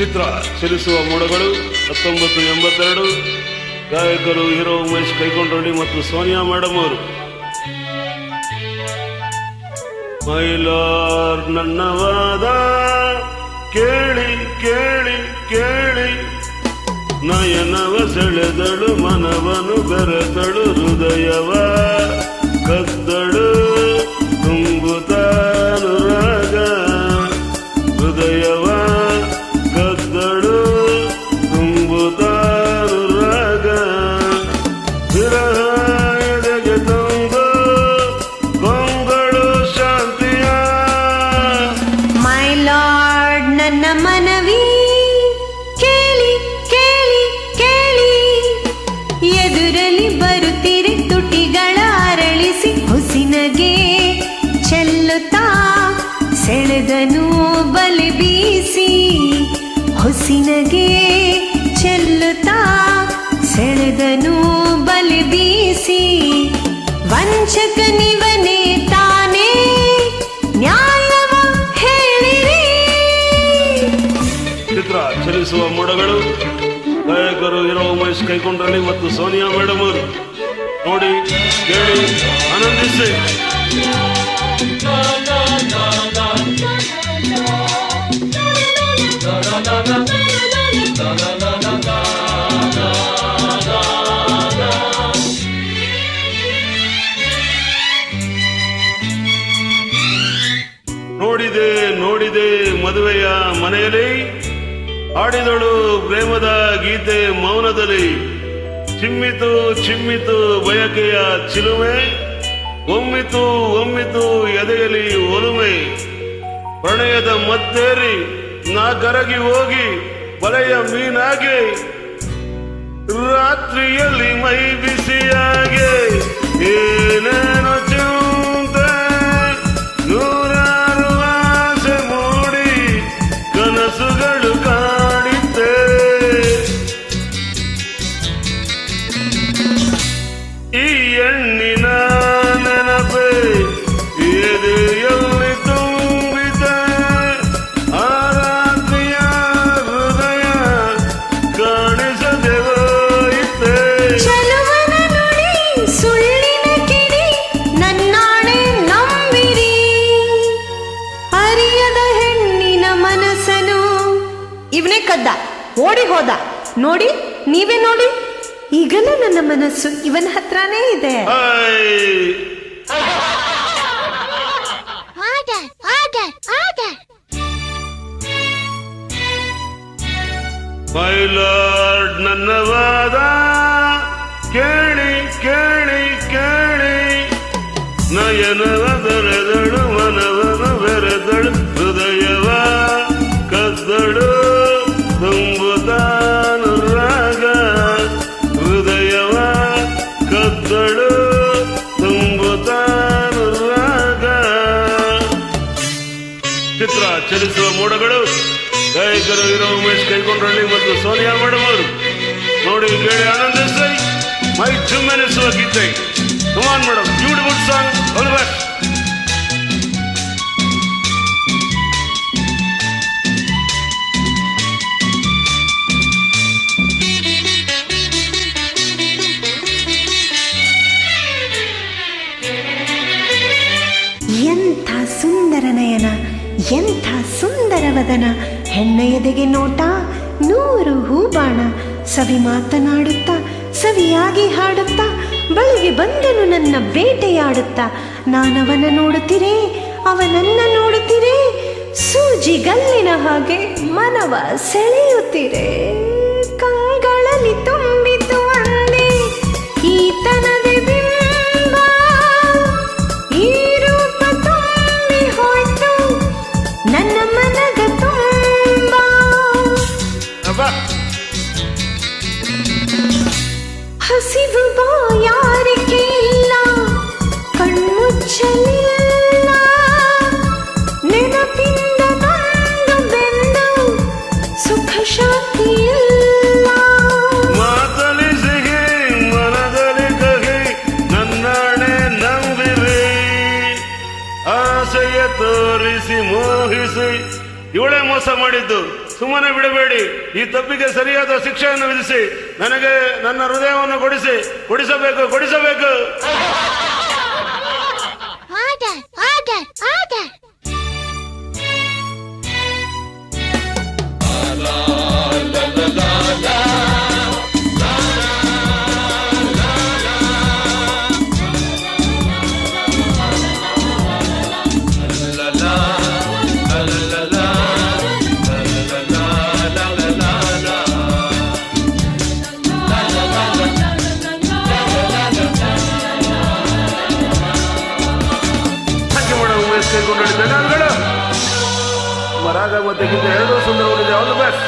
ಚಿತ್ರ ಚಲಿಸುವ ಮೋಡಗಳು ಹತ್ತೊಂಬತ್ತು ಎಂಬತ್ತೆರಡು. ಗಾಯಕರು, ಹೀರೋ ಉಮೇಶ್ ಕೈಕೊಂಡ್ರಳ್ಳಿ ಮತ್ತು ಸೋನಿಯಾ ಮೇಡಮ್ ಅವರು. ಮೈಲಾರ್ ನನ್ನವಾದ ಕೇಳಿ ಕೇಳಿ ಕೇಳಿ. ನಯನವ ಸೆಳೆದಳು, ಮನವನು ಬೆರೆತಳು, ಹೃದಯವ. ನನ್ನ ಮನವಿ. ಕೇಳಿ ಕೇಳಿ ಕೇಳಿ. ಎದುರಲಿ ಬರುತ್ತಿರಿ ತುಟಿಗಳ ಅರಳಿಸಿ ಹುಸಿನಗೆ. ಚೆಲ್ಲುತ್ತಾ ಸೆಳೆದನು ಬಲಿ ಬೀಸಿ. ಹುಸಿನಗೆ ಚೆಲ್ಲುತ್ತಾ ಸೆಳೆದನು ಬಲಿ ಬೀಸಿ. ವಂಚಕನಿವನೇ ಚಿತ್ರ ಚಲಿಸುವ ಮೋಡಗಳು. ನಾಯಕರು ಇರೋ ಉಮೇಶ್ ಕೈಕೊಂಡ್ರಲ್ಲಿ ಮತ್ತು ಸೋನಿಯಾ ಮೇಡಮ್ ಅವರು. ನೋಡಿ, ಕೇಳಿ, ಆನಂದಿಸಿ. ನೋಡಿದೆ ನೋಡಿದೆ ಮದುವೆಯ ಮನೆಯಲ್ಲಿ. ಹಾಡಿದಳು ಪ್ರೇಮದ ಗೀತೆ ಮೌನದಲ್ಲಿ. ಚಿಮ್ಮಿತು ಚಿಮ್ಮಿತು ಬಯಕೆಯ ಚಿಲುಮೆ. ಒಮ್ಮಿತು ಒಮ್ಮಿತು ಎದೆಯಲ್ಲಿ ಒಲುಮೆ. ಪ್ರಣಯದ ಮತ್ತೇರಿ, ನಾ ಕರಗಿ ಹೋಗಿ ಬಲೆಯ ಮೀನಾಗೆ. ರಾತ್ರಿಯಲ್ಲಿ ಮೈ ಬಿಸಿಯಾಗೆ. ಏನೇನೋ ಈ ಹೆಣ್ಣಿನ ನೆನಪೆ ಎದೆಯಲ್ಲಿ ತುಂಬಿದೆ ಆ ರಾತ್ರಿಯ ಹೃದಯ ಕಾಣಿಸದೆ ಹೋಯಿತೆ ಸುಳ್ಳಿನ ಕಿಡಿ ನನ್ನಾಣೆ ನಂಬಿರಿ. ಅರಿಯದ ಹೆಣ್ಣಿನ ಮನಸ್ಸನು ಇವನೇ ಕದ್ದ, ಓಡಿ ಹೋದ. ನೋಡಿ, ನೀವೇ ನೋಡಿ. ಈಗಲೂ ನನ್ನ ಮನಸ್ಸು ಇವನ ಹತ್ರನೇ ಇದೆ. ಬೈಲಾರ್ಡ್ Order, order, order. My lord ನನ್ನ ವಾದ ಕೇಳಿ ಕೇಳಿ ಕೇಳಿ ನಯನವ ಬೆರೆದಳು ಮನವನ ಬೆರೆದಳು ಹೃದಯವ ಕದ್ದಳು ತುಂಬುತ್ತಾನು ಕದ್ದಳು ತುಂಬುತ್ತಾನು ರಾಗ ಚಿತ್ರ ಚಲಿಸುವ ಮೋಡಗಳು. ಗಾಯಕರು ಇರೋ ಉಮೇಶ್ ಕೈಕೊಂಡ್ರಳ್ಳಿ ಮತ್ತು ಸೋನಿಯಾ ಅವರು ನೋಡಿ ಕೇಳಿ ಆನಂದಿಸಿ ಮೈ ಚುಮ್ಮೆನಿಸುವ ಗೀತೆ. Come on madam beautiful song ಎಂಥ ಸುಂದರವದನ ಹೆಣ್ಣೆಯದೆಗೆ ಹೆಣ್ಣ ನೋಟ, ನೂರು ಹೂಬಾಣ. ಸವಿ ಮಾತನಾಡುತ್ತ, ಸವಿಯಾಗಿ ಹಾಡುತ್ತಾ, ಬಳಿಗೆ ಬಂದನು ನನ್ನ ಬೇಟೆಯಾಡುತ್ತಾ. ನಾನವನ ನೋಡುತ್ತೀರೇ, ಅವನನ್ನ ನೋಡುತ್ತಿರೇ ಸೂಜಿ ಗಲ್ಲಿನ ಹಾಗೆ ಮನವ ಸೆಳೆಯುತ್ತಿರೇ. ಕಂಗಳಲ್ಲಿ ತುಂಬಿತು ಅಂದೇ ಈತನದೆ ಹಸಿವು ಬಾಯಾರಿಕೆ ಇಲ್ಲ ಕಣ್ಮುಚ್ಚಲಿಲ್ಲ ನೆನಪಿಂದ ಬಂದು ಬೆಂದು ಸುಖ ಆಸೆಯ ತೋರಿಸಿ ಮೋಹಿಸಿ. ಇವಳೇ ಮೋಸ ಮಾಡಿದ್ದು. ಸುಮ್ಮನೆ ಬಿಡಬೇಡಿ. ಈ ತಪ್ಪಿಗೆ ಸರಿಯಾದ ಶಿಕ್ಷೆಯನ್ನು ವಿಧಿಸಿ. ನನಗೆ ನನ್ನ ಹೃದಯವನ್ನು ಕೊಡಿಸಿ ಕೊಡಿಸಬೇಕು ಕೊಡಿಸಬೇಕು. ಕೈಗೊಂಡಿದ್ದ ಧನ್ಯವಾದಗಳು ಮರಾಗ ಮತ್ತೆ ಗಿಂತ ಎರಡೂ ಸುಂದರವಾಗಿದೆ ಆಲ್ ದ ಬೆಸ್ಟ್